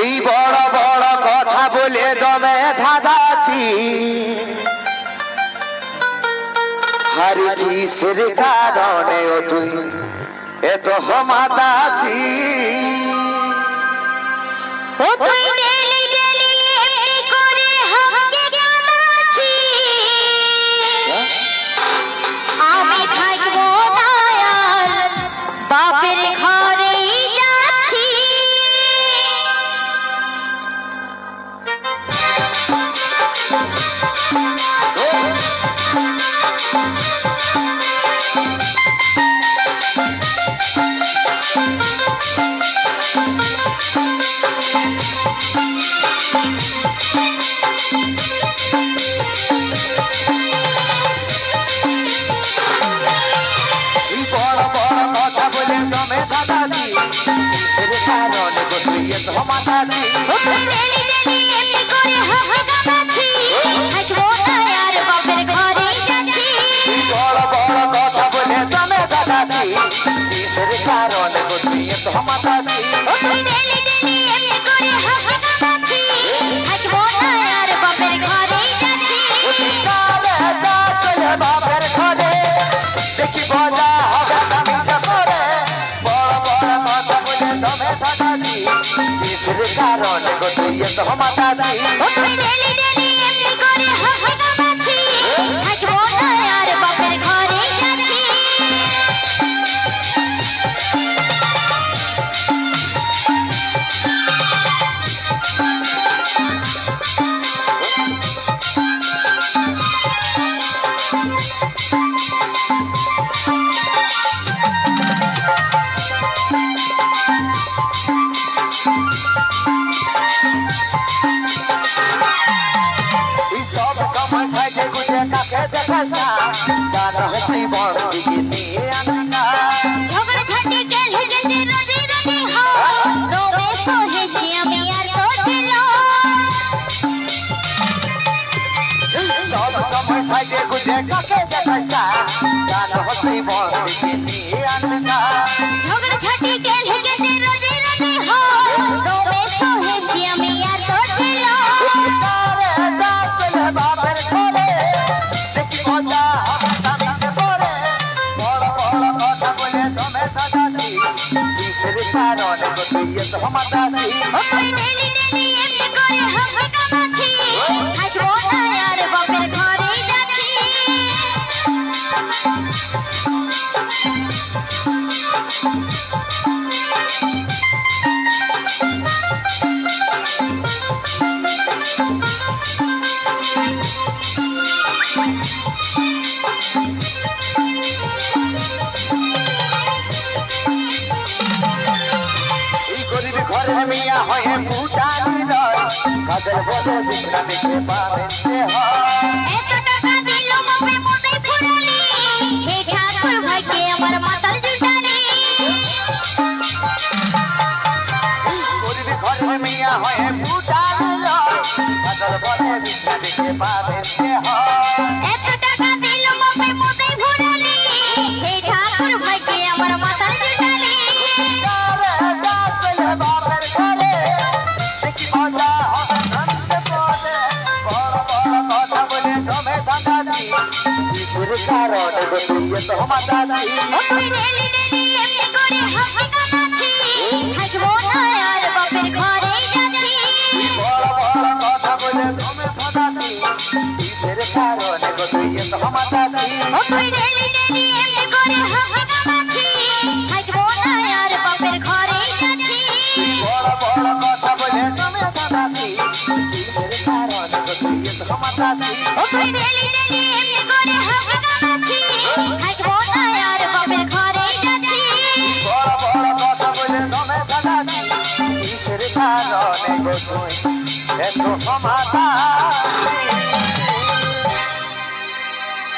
এই বড় বড় কথা বলে জমে ধাঁধাছি হারি কিসের কারণে তুই এত হমাতাছি আশা নেই কারণ বুঝিয়ে তো মাথা কারণ গো তুই তো মাতা দাই জীবন দিকে দিয়ে আনা ঝগড়া ঝাঁটি গেলে যে রোজি রোজি রোমে সহেছি আমি আর তোদের সব সময় সাজে গুজে কাকে দেখাস না জানা হচ্ছে বড় দিকে हम মিয়া হয়ে ভুটানি নয় কাজের বলে বিঘ্ন দিকে পারেতে মিয়া হয়ে ভুটানি নয় কাজের বলে বিঘ্ন দিকে পারেতে হয়। Oh, baby, baby, baby, I'm gonna have a এত সমাধান